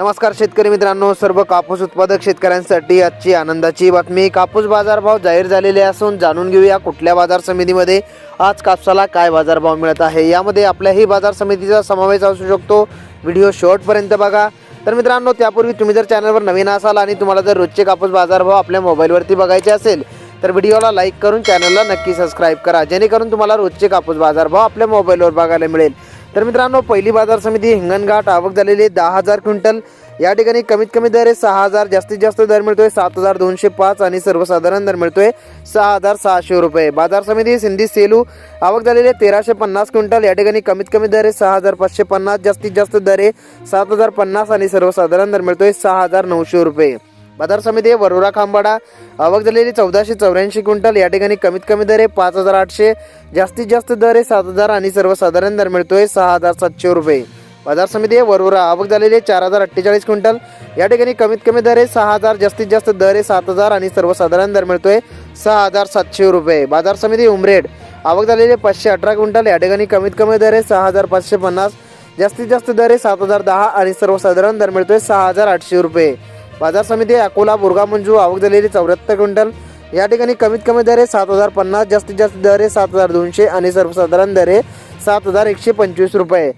नमस्कार शेतकरी मित्रांनो सर्व कापूस उत्पादक शेतकऱ्यांसाठी आजची आनंदाची बातमी. कापूस बाजारभाव जाहीर झालेले असून जाणून घेऊया कुठल्या बाजार समितीमध्ये आज कापसाला काय बाजारभाव मिळत आहे. यामध्ये आपल्याही बाजार समितीचा समावेश असू शकतो. व्हिडिओ शॉर्टपर्यंत बघा. तर मित्रांनो त्यापूर्वी तुम्ही जर चॅनलवर नवीन असाल आणि तुम्हाला जर रोजचे कापूस बाजारभाव आपल्या मोबाईलवरती बघायचे असेल तर व्हिडिओला लाईक करून चॅनलला नक्की सबस्क्राईब करा. जेणेकरून तुम्हाला रोजचे कापूस बाजारभाव आपल्या मोबाईलवर बघायला मिळेल. तर मित्रांनो पहिली बाजार समिती हिंगणघाट आवक झालेली आहे. दहा हजार क्विंटल. या ठिकाणी कमीत कमी दर आहे सहा हजार. जास्तीत जास्त दर मिळतोय सात हजार दोनशे पाच आणि सर्वसाधारण दर मिळतोय सहा हजार सहाशे रुपये. बाजार समिती सिंधी सेलू आवक झालेली तेराशे पन्नास क्विंटल. या ठिकाणी कमीत कमी दर आहे सहा हजार पाचशे पन्नास. जास्तीत जास्त दर आहे सात हजार पन्नास आणि सर्वसाधारण दर मिळतोय सहा हजार नऊशे रुपये. बाजार समिती आहे वरोरा खांबाडा आवक झालेली चौदाशे चौऱ्याऐंशी क्विंटल. या ठिकाणी कमीत कमी दर आहे पाच हजार आठशे. जास्तीत जास्त दर आहे सात हजार आणि सर्वसाधारण दर मिळतोय सहा हजार सातशे रुपये. बाजार समिती आहे वरोरा. आवक झालेली आहे चार हजार अठ्ठेचाळीस क्विंटल. या ठिकाणी कमीत कमी दर आहे सहा हजार. जास्तीत जास्त दर आहे सात हजार आणि सर्वसाधारण दर मिळतोय सहा हजार सातशे रुपये. बाजार समिती उमरेड. आवक झालेली आहे पाचशे अठरा क्विंटल. या ठिकाणी कमीत कमी दर आहे सहा हजार पाचशे पन्नास. जास्तीत जास्त दर आहे सात हजार दहा आणि सर्वसाधारण दर मिळतोय सहा हजार आठशे रुपये. बाजार समिती अकोला बुरगा मंजू आवक झालेली चौऱ्याहत्तर क्विंटल. या ठिकाणी कमीत कमी दर आहे सात हजार पन्नास जास्तीत जास्त दर आहे सात हजार दोनशे आणि सर्वसाधारण दर आहे सात हजार एकशे पंचवीस रुपये.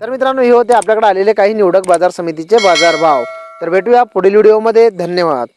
तर मित्रांनो हे होते आपल्याकडे आलेले काही निवडक बाजार समितीचे बाजार भाव तर भेटूया पुढील व्हिडिओमध्ये. धन्यवाद.